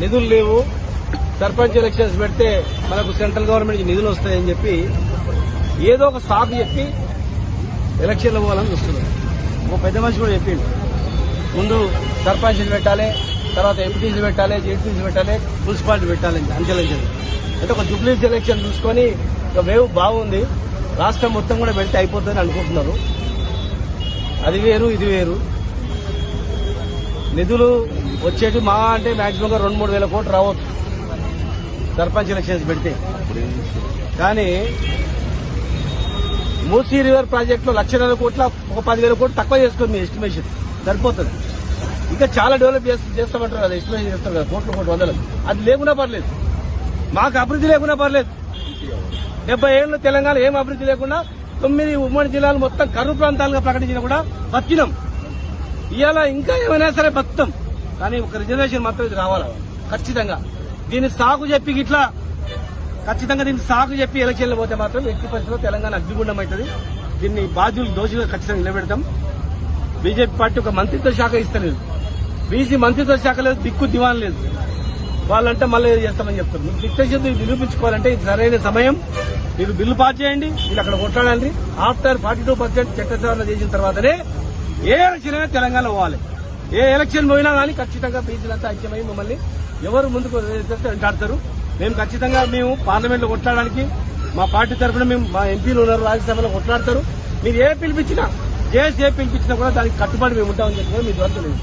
నిధులు లేవు. సర్పంచ్ ఎలక్షన్స్ పెడితే మనకు సెంట్రల్ గవర్నమెంట్ నిధులు వస్తాయని చెప్పి ఏదో ఒక స్టాప్ చెప్పి ఎలక్షన్లు పోవాలని చూస్తున్నారు. ఒక పెద్ద మనిషి కూడా చెప్పిండు. ముందు సర్పంచ్లు పెట్టాలి తర్వాత ఎంపీటీసీ పెట్టాలి జెడ్పీసీ పెట్టాలి మున్సిపాలిటీ పెట్టాలి అంచెలంచెలు అంటే ఒక జుబ్లీస్ ఎలక్షన్ చూసుకొని ఒక వేవ్ బాగుంది. రాష్ట్రం మొత్తం కూడా పెడితే అయిపోతుందని అనుకుంటున్నారు. అది వేరు ఇది వేరు. నిధులు వచ్చేటి మా అంటే మాక్సిమంగా రెండు మూడు వేల కోట్లు రావచ్చు. సర్పంచ్ ఎలక్షన్స్ పెడితే. కానీ మూసీ రివర్ ప్రాజెక్టులో లక్ష లక్షన్నర కోట్ల ఒక పదివేల కోట్లు తక్కువ చేసుకోండి మీ ఎస్టిమేషన్ సరిపోతుంది. ఇంకా చాలా డెవలప్ చేస్తామంటారు కదా ఎస్టిమేషన్ చేస్తారు కదా కోట్లు కోట్లు వందలు. అది లేకుండా పర్లేదు. మాకు అభివృద్ధి లేకుండా పర్లేదు. డెబ్బై ఏళ్ళు తెలంగాణ ఏం అభివృద్ధి లేకుండా తొమ్మిది ఉమ్మడి జిల్లాలు మొత్తం కరువు ప్రాంతాలుగా ప్రకటించినా కూడా బతికినాం. ఇవాళ ఇంకా ఏమైనా సరే బతుకుతాం. కానీ ఒక రిజర్వేషన్ మాత్రం ఇది రావాలా? ఖచ్చితంగా. దీన్ని సాగు చెప్పి ఇట్లా ఖచ్చితంగా దీన్ని సాకు చెప్పి ఎలక్షన్లు పోతే మాత్రం ఎట్టి పరిస్థితుల్లో తెలంగాణ అగ్నిగుండం అవుతుంది. దీన్ని బాధ్యులు దోషులుగా ఖచ్చితంగా నిలబెడతాం. బీజేపీ పార్టీ ఒక మంత్రిత్వ శాఖ ఇస్తలేదు. బీసీ మంత్రిత్వ శాఖ లేదు దిక్కు దివాన్ లేదు. వాళ్ళంటే మళ్ళీ చేస్తామని చెప్తారు. మీకు డిక్టేషన్ నిరూపించుకోవాలంటే ఇది సరైన సమయం. మీరు బిల్లు పాస్ చేయండి మీరు అక్కడ కొట్లాడండి. ఆఫ్టర్ ఫార్టీ టూ పర్సెంట్ చట్ట సవరణ చేసిన తర్వాతనే ఏ ఎలక్షన్ అయినా తెలంగాణ పోవాలి. ఏ ఎలక్షన్ పోయినా కానీ ఖచ్చితంగా బీసీలంతా ఐక్యమై మమ్మల్ని ఎవరు ముందుకు వెంటాడతారు. మేము ఖచ్చితంగా మేము పార్లమెంట్లో కొట్లాడడానికి మా పార్టీ తరఫున మేము మా ఎంపీలు ఉన్నారు రాజ్యసభలో కొట్లాడతారు. మీరు ఏ పిలిపించినా జేఎస్ ఏ పిలిపించినా కూడా దానికి కట్టుబడి మేము ఉంటామని చెప్పి కూడా మీ ద్వారా తెలియదు